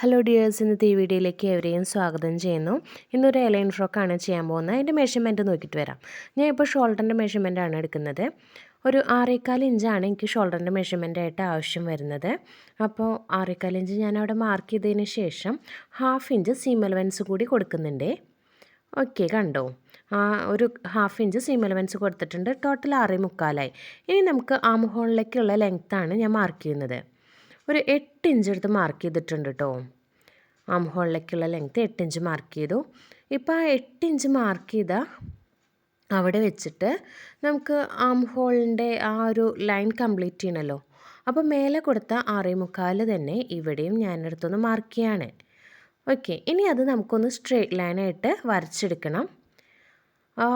Hello dears ഇന്നത്തെ ഈ വീഡിയോയിലേക്ക് എവരെയും സ്വാഗതം ചെയ്യുന്നു. ഇന്നൊരു എലൈൻ ഫ്രോക്കാണ് ചെയ്യാൻ പോകുന്നത്. അതിന്റെ മെഷർമെന്റ് നോക്കിയിട്ട് വരാം. ഞാൻ ഇപ്പോൾ ഷോൾഡറിന്റെ മെഷർമെന്റ് ആണ് എടുക്കുന്നത്. ഒരു ആറേക്കാൽ ഇഞ്ചാണ് എനിക്ക് ഷോൾഡറിന്റെ മെഷർമെന്റ് ആയിട്ട് ആവശ്യം വരുന്നത്. അപ്പോൾ ആറേക്കാൽ ഇഞ്ച് ഞാൻ അവിടെ മാർക്ക് ചെയ്തതിന് ശേഷം ഹാഫ് ഇഞ്ച് സീം അലവൻസ് കൂടി കൊടുക്കുന്നുണ്ട്. ഓക്കെ കണ്ടോ? ആ ഒരു ഹാഫ് ഇഞ്ച് സീം അലവൻസ് കൊടുത്തിട്ടുണ്ട്. ടോട്ടൽ ആറേ മുക്കാലായി. ഇനി നമുക്ക് ആം ഹോളിലേക്കുള്ള ലെങ്ത്താണ് ഞാൻ മാർക്ക് ചെയ്യുന്നത്. ഒരു എട്ട് ഇഞ്ച് എടുത്ത് മാർക്ക് ചെയ്തിട്ടുണ്ട് കേട്ടോ ആം ഹോളിലേക്കുള്ള ലെങ്ത്ത് എട്ട് ഇഞ്ച് മാർക്ക് ചെയ്തു. ഇപ്പോൾ ആ എട്ട് ഇഞ്ച് മാർക്ക് ചെയ്ത അവിടെ വെച്ചിട്ട് നമുക്ക് ആം ഹോളിന്റെ ആ ഒരു ലൈൻ കംപ്ലീറ്റ് ചെയ്യണമല്ലോ അപ്പോൾ മേലെ കൊടുത്ത ആറേ മുക്കാൽ തന്നെ ഇവിടെയും ഞാനെടുത്തൊന്ന് മാർക്ക് ചെയ്യാണ്. ഓക്കെ ഇനി അത് നമുക്കൊന്ന് സ്ട്രേറ്റ് ലൈനായിട്ട് വരച്ചെടുക്കണം.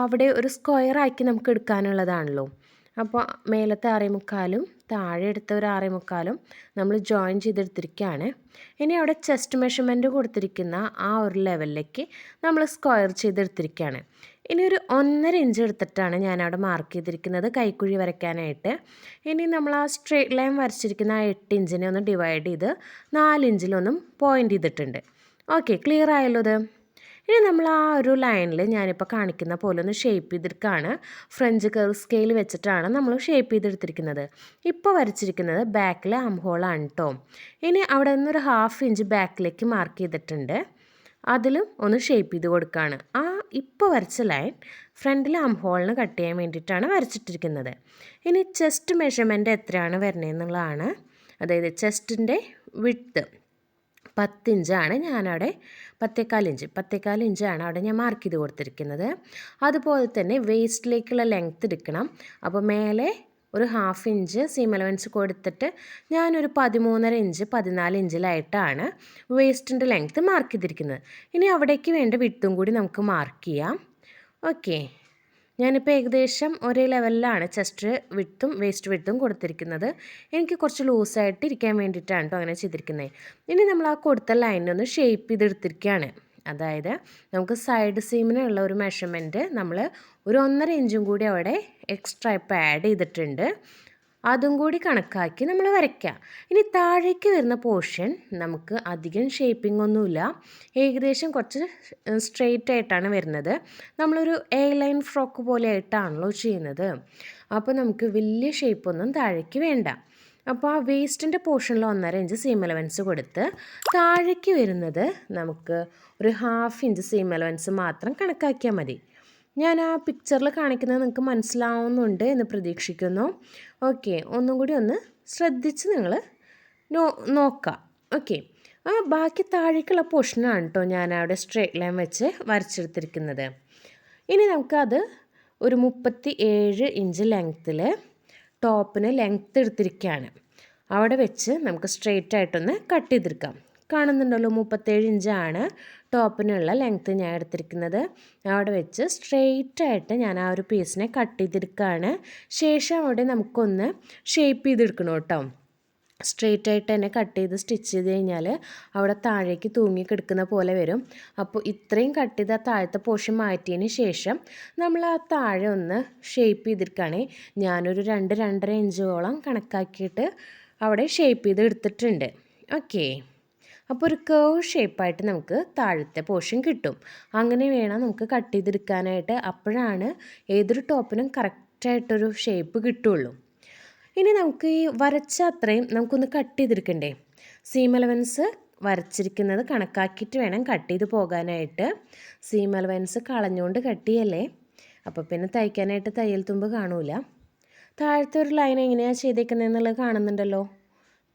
അവിടെ ഒരു സ്ക്വയർ ആക്കി നമുക്ക് എടുക്കാനുള്ളതാണല്ലോ. അപ്പോൾ മേലത്തെ ആറേമുക്കാലും താഴെ എടുത്ത ഒരു ആറേമുക്കാലും നമ്മൾ ജോയിൻ ചെയ്തെടുത്തിരിക്കുകയാണ്. ഇനി അവിടെ ചെസ്റ്റ് മെഷർമെന്റ് കൊടുത്തിരിക്കുന്ന ആ ഒരു ലെവലിലേക്ക് നമ്മൾ സ്ക്വയർ ചെയ്തെടുത്തിരിക്കുകയാണ്. ഇനി ഒരു ഒന്നര ഇഞ്ച് എടുത്തിട്ടാണ് ഞാനവിടെ മാർക്ക് ചെയ്തിരിക്കുന്നത് കൈക്കുഴി വരയ്ക്കാനായിട്ട്. ഇനി നമ്മൾ ആ സ്ട്രേറ്റ് ലൈൻ വരച്ചിരിക്കുന്ന ആ എട്ട് ഇഞ്ചിനെ ഒന്ന് ഡിവൈഡ് ചെയ്ത് നാലിഞ്ചിലൊന്നും പോയിന്റ് ചെയ്തിട്ടുണ്ട്. ഓക്കെ ക്ലിയർ ആയല്ലോ ഇത്? ഇനി നമ്മൾ ആ ഒരു ലൈനിൽ ഞാനിപ്പോൾ കാണിക്കുന്ന പോലെ ഒന്ന് ഷേപ്പ് ചെയ്തെടുക്കുകയാണ് ഫ്രഞ്ച് കർവ് സ്കെയിൽ വെച്ചിട്ടാണ് നമ്മൾ ഷേപ്പ് ചെയ്തെടുത്തിരിക്കുന്നത്. ഇപ്പോൾ വരച്ചിരിക്കുന്നത് ബാക്കിലെ ആം ഹോളാണ് കേട്ടോ ഇനി അവിടെ നിന്നൊരു ഹാഫ് ഇഞ്ച് ബാക്കിലേക്ക് മാർക്ക് ചെയ്തിട്ടുണ്ട്. അതിലും ഒന്ന് ഷേപ്പ് ചെയ്ത് കൊടുക്കുകയാണ് ആ ഇപ്പോൾ വരച്ച ലൈൻ ഫ്രണ്ടിൽ ആം ഹോളിന് കട്ട് ചെയ്യാൻ വേണ്ടിയിട്ടാണ് വരച്ചിട്ടിരിക്കുന്നത്. ഇനി ചെസ്റ്റ് മെഷർമെന്റ് എത്രയാണ് വരുന്നതെന്നുള്ളതാണ് അതായത് ചെസ്റ്റിന്റെ വിട്ത്ത് പത്തിഞ്ചാണ് ഞാനവിടെ പത്തേക്കാൽ ഇഞ്ച് പത്തേക്കാൽ ഇഞ്ചാണ് അവിടെ ഞാൻ മാർക്ക് ചെയ്ത് കൊടുത്തിരിക്കുന്നത്. അതുപോലെ തന്നെ വേസ്റ്റിലേക്കുള്ള ലെങ്ത്ത് എടുക്കണം. അപ്പോൾ മേലെ ഒരു ഹാഫ് ഇഞ്ച് സീം അലവൻസ് കൊടുത്തിട്ട് ഞാനൊരു പതിമൂന്നര ഇഞ്ച് പതിനാല് ഇഞ്ചിലായിട്ടാണ് വേസ്റ്റിന്റെ ലെങ്ത്ത് മാർക്ക് ചെയ്തിരിക്കുന്നത്. ഇനി അവിടേക്ക് വേണ്ട വിട്ടും കൂടി നമുക്ക് മാർക്ക് ചെയ്യാം. ഓക്കെ ഞാനിപ്പോൾ ഏകദേശം ഒരേ ലെവലിലാണ് ചെസ്റ്റ് വിട്ടും വേസ്റ്റ് വിട്ടും കൊടുത്തിരിക്കുന്നത്. എനിക്ക് കുറച്ച് ലൂസായിട്ട് ഇരിക്കാൻ വേണ്ടിയിട്ടാണ് കേട്ടോ അങ്ങനെ ചെയ്തിരിക്കുന്നത് ഇനി നമ്മൾ ആ കൊടുത്ത ലൈനൊന്ന് ഷേപ്പ് ചെയ്തെടുത്തിരിക്കുകയാണ്. അതായത് നമുക്ക് സൈഡ് സീമിനുള്ള ഒരു മെഷർമെന്റ് നമ്മൾ ഒരു ഒന്നര ഇഞ്ചും കൂടി അവിടെ എക്സ്ട്രാ ഇപ്പോൾ ആഡ് ചെയ്തിട്ടുണ്ട്. അതും കൂടി കണക്കാക്കി നമ്മൾ വരയ്ക്കുക ഇനി താഴേക്ക് വരുന്ന പോർഷൻ നമുക്ക് അധികം ഷേപ്പിംഗ് ഒന്നുമില്ല. ഏകദേശം കുറച്ച് സ്ട്രെയിറ്റ് ആയിട്ടാണ് വരുന്നത്. നമ്മളൊരു എ ലൈൻ ഫ്രോക്ക് പോലെ ആയിട്ടാണല്ലോ ചെയ്യുന്നത്. അപ്പോൾ നമുക്ക് വലിയ ഷേപ്പൊന്നും താഴേക്ക് വേണ്ട. അപ്പോൾ ആ വേസ്റ്റിന്റെ പോർഷനിൽ ഒന്നര ഇഞ്ച് സീം അലവൻസ് കൊടുത്ത് താഴേക്ക് വരുന്നത് നമുക്ക് ഒരു ഹാഫ് ഇഞ്ച് സീം അലവൻസ് മാത്രം കണക്കാക്കിയാൽ മതി. ഞാൻ ആ പിക്ചറിൽ കാണിക്കുന്നത് നിങ്ങൾക്ക് മനസ്സിലാവുന്നുണ്ട് എന്ന് പ്രതീക്ഷിക്കുന്നു. ഓക്കെ ഒന്നും കൂടി ഒന്ന് ശ്രദ്ധിച്ച് നിങ്ങൾ നോ നോക്കാം. ഓക്കെ ആ ബാക്കി താഴേക്കുള്ള പോർഷനാണ് കേട്ടോ ഞാൻ അവിടെ സ്ട്രേറ്റ് ലൈൻ വെച്ച് വരച്ചെടുത്തിരിക്കുന്നത്. ഇനി നമുക്കത് ഒരു മുപ്പത്തി ഏഴ് ഇഞ്ച് ലെങ്ത്തിൽ ടോപ്പിന് ലെങ്ത്ത് എടുത്തിരിക്കുകയാണ് അവിടെ വെച്ച് നമുക്ക് സ്ട്രെയിറ്റ് ആയിട്ടൊന്ന് കട്ട് ചെയ്തെടുക്കാം. കാണുന്നുണ്ടല്ലോ മുപ്പത്തേഴ് ഇഞ്ചാണ് ടോപ്പിനുള്ള ലെങ്ത്ത് ഞാൻ എടുത്തിരിക്കുന്നത്. അവിടെ വെച്ച് സ്ട്രെയിറ്റ് ആയിട്ട് ഞാൻ ആ ഒരു പീസിനെ കട്ട് ചെയ്തെടുക്കുകയാണ് ശേഷം അവിടെ നമുക്കൊന്ന് ഷേപ്പ് ചെയ്തെടുക്കണം കേട്ടോ. സ്ട്രെയിറ്റ് ആയിട്ട് തന്നെ കട്ട് ചെയ്ത് സ്റ്റിച്ച് ചെയ്ത് കഴിഞ്ഞാൽ അവിടെ താഴേക്ക് തൂങ്ങി കിടക്കുന്ന പോലെ വരും. അപ്പോൾ ഇത്രയും കട്ട് ചെയ്ത് താഴത്തെ പോഷൻ മാറ്റിയതിന് ശേഷം നമ്മൾ ആ താഴെ ഒന്ന് ഷേപ്പ് ചെയ്തെടുക്കുകയാണെങ്കിൽ ഞാനൊരു രണ്ട് രണ്ടര ഇഞ്ചോളം കണക്കാക്കിയിട്ട് അവിടെ ഷേപ്പ് ചെയ്ത് എടുത്തിട്ടുണ്ട് ഓക്കേ അപ്പോൾ ഒരു കേവ് ഷേപ്പായിട്ട് നമുക്ക് താഴത്തെ പോർഷൻ കിട്ടും. അങ്ങനെ വേണം നമുക്ക് കട്ട് ചെയ്തെടുക്കാനായിട്ട്. അപ്പോഴാണ് ഏതൊരു ടോപ്പിനും കറക്റ്റായിട്ടൊരു ഷേപ്പ് കിട്ടുള്ളൂ. ഇനി നമുക്ക് ഈ വരച്ച അത്രയും നമുക്കൊന്ന് കട്ട് ചെയ്തെടുക്കണ്ടേ? സീം അലവൻസ് വരച്ചിരിക്കുന്നത് കണക്കാക്കിയിട്ട് വേണം കട്ട് ചെയ്ത് പോകാനായിട്ട്. സീം അലവൻസ് കളഞ്ഞുകൊണ്ട് കട്ട് ചെയ്യല്ലേ? അപ്പോൾ പിന്നെ തയ്ക്കാനായിട്ട് തയ്യൽ തുമ്പ് കാണൂല. താഴത്തെ ഒരു ലൈൻ എങ്ങനെയാണ് ചെയ്തേക്കുന്നതെന്നുള്ളത് കാണുന്നുണ്ടല്ലോ.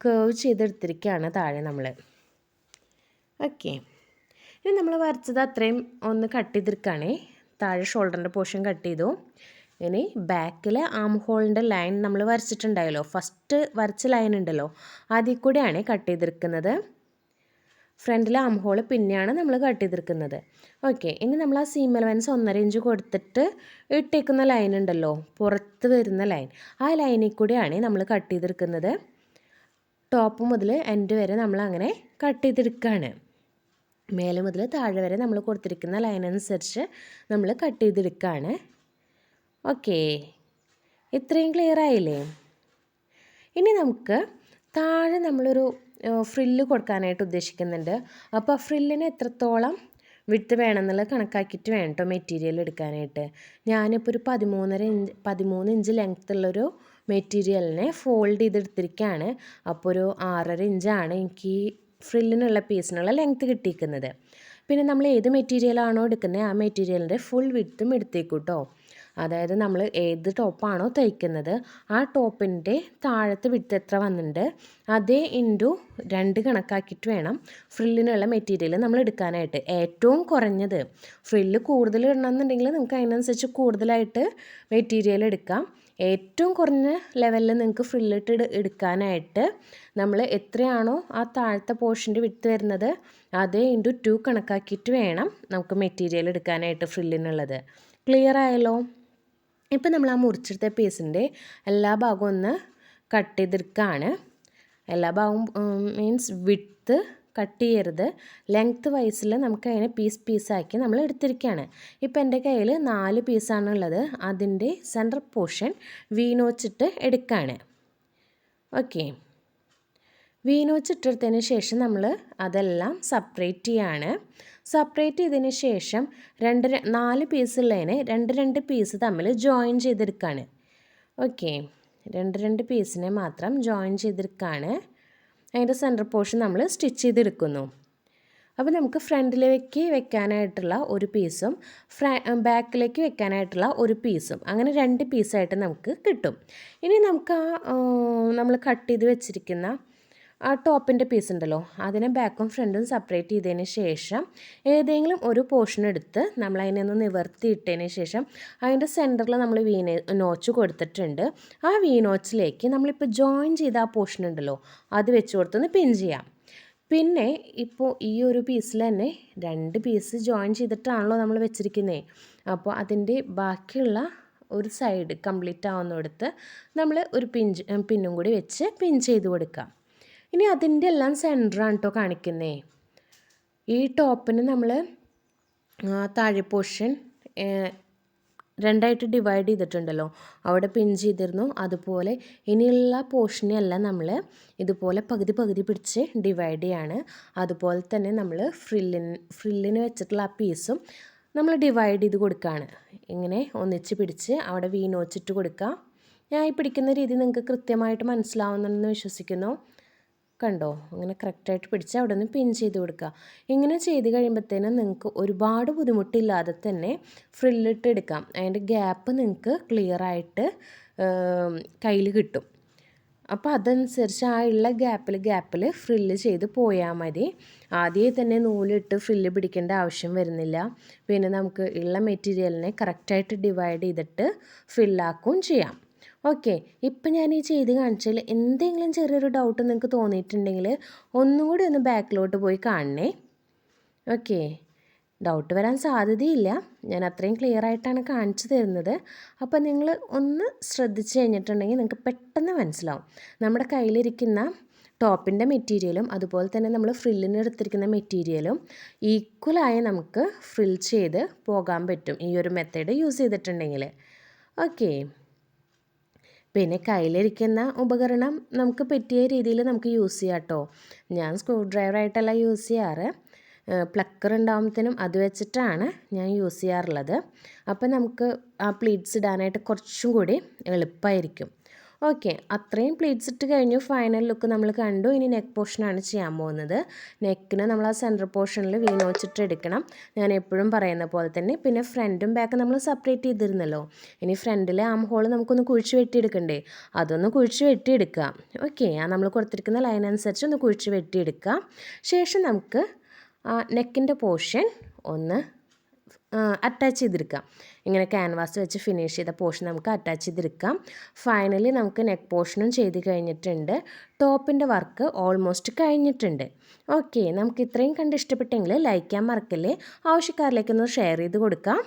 കേവ് ചെയ്തെടുത്തിരിക്കുകയാണ് താഴെ നമ്മൾ ഓക്കെ. ഇനി നമ്മൾ വരച്ചത് അത്രയും ഒന്ന് കട്ട് ചെയ്തെടുക്കുകയാണേ താഴെ ഷോൾഡറിന്റെ പോർഷൻ കട്ട് ചെയ്തു. ഇനി ബാക്കിൽ ആം ഹോളിന്റെ ലൈൻ നമ്മൾ വരച്ചിട്ടുണ്ടായല്ലോ. ഫസ്റ്റ് വരച്ച ലൈൻ ഉണ്ടല്ലോ. അതിൽ കൂടെയാണ് കട്ട് ചെയ്തിരിക്കുന്നത്. ഫ്രണ്ടിലെ ആം ഹോൾ പിന്നെയാണ് നമ്മൾ കട്ട് ചെയ്തിരിക്കുന്നത്. ഓക്കെ ഇനി നമ്മൾ ആ സീം അലവൻസ് ഒന്നര ഇഞ്ച് കൊടുത്തിട്ട് ഇട്ടേക്കുന്ന ലൈൻ ഉണ്ടല്ലോ. പുറത്ത് വരുന്ന ലൈൻ ആ ലൈനിൽ കൂടെയാണ് നമ്മൾ കട്ട് ചെയ്തിരിക്കുന്നത്. ടോപ്പ് മുതൽ എൻഡ് വരെ നമ്മൾ അങ്ങനെ കട്ട് ചെയ്തെടുക്കുകയാണ് മേലെ മുതൽ താഴെ വരെ നമ്മൾ കൊടുത്തിരിക്കുന്ന ലൈൻ അനുസരിച്ച് നമ്മൾ കട്ട് ചെയ്തെടുക്കുകയാണ് ഓക്കെ ഇത്രയും ക്ലിയർ ആയില്ലേ? ഇനി നമുക്ക് താഴെ നമ്മളൊരു ഫ്രില്ല് കൊടുക്കാനായിട്ട് ഉദ്ദേശിക്കുന്നുണ്ട്. അപ്പോൾ ആ ഫ്രില്ലിന് എത്രത്തോളം വിട്ട് വേണമെന്നുള്ളത് കണക്കാക്കിയിട്ട് വേണം കേട്ടോ മെറ്റീരിയൽ എടുക്കാനായിട്ട്. ഞാനിപ്പോൾ ഒരു പതിമൂന്നര ഇഞ്ച് പതിമൂന്ന് ഇഞ്ച് ലെങ്ത് ഉള്ളൊരു മെറ്റീരിയലിനെ ഫോൾഡ് ചെയ്തെടുത്തിരിക്കുകയാണ് അപ്പോൾ ഒരു ആറര ഇഞ്ചാണ് എനിക്ക് ഫ്രില്ലിനുള്ള പീസിനുള്ള ലെങ്ത് കിട്ടിയിരിക്കുന്നത്. പിന്നെ നമ്മൾ ഏത് മെറ്റീരിയലാണോ എടുക്കുന്നത് ആ മെറ്റീരിയലിന്റെ ഫുൾ വിഡ്ത്തും എടുത്തേക്കൂട്ടോ. അതായത് നമ്മൾ ഏത് ടോപ്പാണോ തയ്ക്കുന്നത് ആ ടോപ്പിന്റെ താഴത്തെ വിട്ട് എത്ര വന്നിട്ടുണ്ട് അതേ ഇന്റു രണ്ട് കണക്കാക്കിയിട്ട് വേണം ഫ്രില്ലിനുള്ള മെറ്റീരിയൽ നമ്മൾ എടുക്കാനായിട്ട്. ഏറ്റവും കുറഞ്ഞത് ഫ്രില്ല് കൂടുതൽ ഇടണമെന്നുണ്ടെങ്കിൽ നിങ്ങൾക്ക് അതിനനുസരിച്ച് കൂടുതലായിട്ട് മെറ്റീരിയൽ എടുക്കാം. ഏറ്റവും കുറഞ്ഞ ലെവലിൽ നിങ്ങൾക്ക് ഫ്രില്ലിട്ട് എടുക്കാനായിട്ട് നമ്മൾ എത്രയാണോ ആ താഴത്തെ പോർഷന്റെ വിട്ട് വരുന്നത് അതേ ഇന്റു ടു കണക്കാക്കിയിട്ട് വേണം നമുക്ക് മെറ്റീരിയൽ എടുക്കാനായിട്ട് ഫ്രില്ലിനുള്ളത് ക്ലിയർ ആയല്ലോ? ഇപ്പം നമ്മൾ ആ മുറിച്ചെടുത്ത പീസിന്റെ എല്ലാ ഭാഗവും ഒന്ന് കട്ട് ചെയ്തെടുക്കുകയാണ് എല്ലാ ഭാഗവും മീൻസ് വിട്ട് കട്ട് ചെയ്യരുത്. ലെങ്ത്ത് വൈസിൽ നമുക്ക് അതിനെ പീസ് പീസാക്കി നമ്മൾ എടുത്തിരിക്കുകയാണ്. ഇപ്പം എന്റെ കയ്യിൽ നാല് പീസാണുള്ളത് അതിന്റെ സെന്റർ പോർഷൻ വീനോച്ചിട്ട് എടുക്കുകയാണ്. ഓക്കെ വീനോച്ചിട്ടെടുത്തതിന് ശേഷം നമ്മൾ അതെല്ലാം സെപ്പറേറ്റ് ചെയ്യാണ്. സെപ്പറേറ്റ് ചെയ്തതിന് ശേഷം രണ്ട് നാല് പീസുള്ളതിനെ രണ്ട് രണ്ട് പീസ് തമ്മിൽ ജോയിൻ ചെയ്തെടുക്കുകയാണ്. ഓക്കെ രണ്ട് രണ്ട് പീസിനെ മാത്രം ജോയിൻ ചെയ്തെടുക്കുകയാണ്. അതിന്റെ സെന്റർ പോർഷൻ നമ്മൾ സ്റ്റിച്ച് ചെയ്തെടുക്കുന്നു. അപ്പോൾ നമുക്ക് ഫ്രണ്ടിലേക്ക് വെക്കാനായിട്ടുള്ള ഒരു പീസും ഫ്ര ബാക്കിലേക്ക് വെക്കാനായിട്ടുള്ള ഒരു പീസും അങ്ങനെ രണ്ട് പീസായിട്ട് നമുക്ക് കിട്ടും. ഇനി നമുക്ക് ആ നമ്മൾ കട്ട് ചെയ്ത് വെച്ചിരിക്കുന്ന ആ ടോപ്പിന്റെ പീസ് ഉണ്ടല്ലോ അതിനെ ബാക്കും ഫ്രണ്ടും സെപ്പറേറ്റ് ചെയ്തതിന് ശേഷം ഏതെങ്കിലും ഒരു പോർഷൻ എടുത്ത് നമ്മൾ അതിനെ ഒന്ന് നിവർത്തിയിട്ടതിന് ശേഷം അതിന്റെ സെന്ററിൽ നമ്മൾ വീന നോച്ച് കൊടുത്തിട്ടുണ്ട്. ആ വീ നോച്ചിലേക്ക് നമ്മളിപ്പോൾ ജോയിൻ ചെയ്ത ആ പോർഷൻ ഉണ്ടല്ലോ അത് വെച്ച് കൊടുത്തൊന്ന് പിൻ ചെയ്യാം. പിന്നെ ഇപ്പോൾ ഈ ഒരു പീസിൽ തന്നെ രണ്ട് പീസ് ജോയിൻ ചെയ്തിട്ടാണല്ലോ നമ്മൾ വെച്ചിരിക്കുന്നത് അപ്പോൾ അതിന്റെ ബാക്കിയുള്ള ഒരു സൈഡ് കംപ്ലീറ്റ് ആവുന്നിടത്ത് നമ്മൾ ഒരു പിഞ്ച് പിന്നും കൂടി വെച്ച് പിൻ ചെയ്ത് കൊടുക്കാം. ഇനി അതിന്റെ എല്ലാം സെന്ററാണ് കേട്ടോ കാണിക്കുന്നേ. ഈ ടോപ്പിന് നമ്മൾ താഴെ പോർഷൻ രണ്ടായിട്ട് ഡിവൈഡ് ചെയ്തിട്ടുണ്ടല്ലോ. അവിടെ പിൻ ചെയ്തിരുന്നു. അതുപോലെ ഇനിയുള്ള പോർഷനെല്ലാം നമ്മൾ ഇതുപോലെ പകുതി പകുതി പിടിച്ച് ഡിവൈഡ് ചെയ്യാണ്. അതുപോലെ തന്നെ നമ്മൾ ഫ്രില്ലിന് ഫ്രില്ലിന് വെച്ചിട്ടുള്ള ആ പീസും നമ്മൾ ഡിവൈഡ് ചെയ്ത് കൊടുക്കുകയാണ് ഇങ്ങനെ ഒന്നിച്ച് പിടിച്ച് അവിടെ വീനോച്ചിട്ട് കൊടുക്കുക ഞാൻ ഈ പിടിക്കുന്ന രീതി നിങ്ങൾക്ക് കൃത്യമായിട്ട് മനസ്സിലാവുന്നുണ്ടെന്ന് വിശ്വസിക്കുന്നു. കണ്ടോ? അങ്ങനെ കറക്റ്റായിട്ട് പിടിച്ച് അവിടെ നിന്ന് പിൻ ചെയ്ത് കൊടുക്കുക. ഇങ്ങനെ ചെയ്ത് കഴിയുമ്പോഴത്തേനും നിങ്ങൾക്ക് ഒരുപാട് ബുദ്ധിമുട്ടില്ലാതെ തന്നെ ഫ്രില്ലിട്ട് എടുക്കാം. അതിന്റെ ഗ്യാപ്പ് നിങ്ങൾക്ക് ക്ലിയറായിട്ട് കയ്യിൽ കിട്ടും. അപ്പോൾ അതനുസരിച്ച് ആ ഉള്ള ഗ്യാപ്പിൽ ഗ്യാപ്പിൽ ഫ്രില്ല് ചെയ്ത് പോയാൽ മതി. ആദ്യമേ തന്നെ നൂലിട്ട് ഫ്രില്ല് പിടിക്കേണ്ട ആവശ്യം വരുന്നില്ല. പിന്നെ നമുക്ക് ഉള്ള മെറ്റീരിയലിനെ കറക്റ്റായിട്ട് ഡിവൈഡ് ചെയ്തിട്ട് ഫില്ലാക്കുകയും ചെയ്യാം. ഓക്കെ. ഇപ്പം ഞാൻ ഈ ചെയ്ത് കാണിച്ചാൽ എന്തെങ്കിലും ചെറിയൊരു ഡൗട്ട് നിങ്ങൾക്ക് തോന്നിയിട്ടുണ്ടെങ്കിൽ ഒന്നും കൂടി ഒന്ന് ബാക്കിലോട്ട് പോയി കാണണേ. ഓക്കെ. ഡൗട്ട് വരാൻ സാധ്യതയില്ല. ഞാൻ അത്രയും ക്ലിയർ ആയിട്ടാണ് കാണിച്ചു തരുന്നത്. അപ്പോൾ നിങ്ങൾ ഒന്ന് ശ്രദ്ധിച്ചു കഴിഞ്ഞിട്ടുണ്ടെങ്കിൽ നിങ്ങൾക്ക് പെട്ടെന്ന് മനസ്സിലാവും. നമ്മുടെ കയ്യിലിരിക്കുന്ന ടോപ്പിന്റെ മെറ്റീരിയലും അതുപോലെ തന്നെ നമ്മൾ ഫ്രില്ലിന് എടുത്തിരിക്കുന്ന മെറ്റീരിയലും ഈക്വലായി നമുക്ക് ഫ്രിൽ ചെയ്ത് പോകാൻ പറ്റും. ഈ ഒരു മെത്തേഡ് യൂസ് ചെയ്തിട്ടുണ്ടെങ്കിൽ. ഓക്കെ. പിന്നെ കയ്യിലിരിക്കുന്ന ഉപകരണം നമുക്ക് പറ്റിയ രീതിയിൽ നമുക്ക് യൂസ് ചെയ്യാം കേട്ടോ. ഞാൻ സ്ക്രൂ ഡ്രൈവറായിട്ടല്ല യൂസ് ചെയ്യാറ്. പ്ലക്കർ ഉണ്ടാകുമ്പോഴത്തേനും അത് വെച്ചിട്ടാണ് ഞാൻ യൂസ് ചെയ്യാറുള്ളത്. അപ്പോൾ നമുക്ക് ആ പ്ലീറ്റ്സ് ഇടാനായിട്ട് കുറച്ചും കൂടി എളുപ്പമായിരിക്കും ഓക്കെ. അത്രയും പ്ലീറ്റ്സ് ഇട്ട് കഴിഞ്ഞു. ഫൈനൽ ലുക്ക് നമ്മൾ കണ്ടു. ഇനി നെക്ക് പോർഷനാണ് ചെയ്യാൻ പോകുന്നത്. നെക്കിന് നമ്മൾ ആ സെന്റർ പോർഷനിൽ വീണോച്ചിട്ട് എടുക്കണം. ഞാൻ എപ്പോഴും പറയുന്ന പോലെ തന്നെ. പിന്നെ ഫ്രണ്ടും ബാക്കും നമ്മൾ സെപ്പറേറ്റ് ചെയ്തിരുന്നല്ലോ. ഇനി ഫ്രണ്ടിലെ ആം ഹോൾ നമുക്കൊന്ന് കുഴിച്ച് വെട്ടിയെടുക്കണ്ടേ? അതൊന്ന് കുഴിച്ച് വെട്ടിയെടുക്കുക. ഓക്കെ. ആ നമ്മൾ കൊടുത്തിരിക്കുന്ന ലൈൻ അനുസരിച്ച് ഒന്ന് കുഴിച്ച് വെട്ടിയെടുക്കുക. ശേഷം നമുക്ക് നെക്കിന്റെ പോർഷൻ ഒന്ന് അറ്റാച്ച് ചെയ്തെടുക്കാം ഇങ്ങനെ ക്യാൻവാസ് വെച്ച് ഫിനിഷ് ചെയ്ത പോർഷൻ നമുക്ക് അറ്റാച്ച് ചെയ്തെടുക്കാം ഫൈനലി നമുക്ക് നെക്ക് പോർഷനും ചെയ്ത് കഴിഞ്ഞിട്ടുണ്ട്. ടോപ്പിന്റെ വർക്ക് ഓൾമോസ്റ്റ് കഴിഞ്ഞിട്ടുണ്ട്. ഓക്കെ നമുക്ക് ഇത്രയും കണ്ട് ഇഷ്ടപ്പെട്ടെങ്കിൽ ലൈക്ക് ചെയ്യാൻ മറക്കല്ലേ. ആവശ്യക്കാരിലേക്കൊന്ന് ഷെയർ ചെയ്ത് കൊടുക്കാം.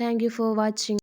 Thank for watching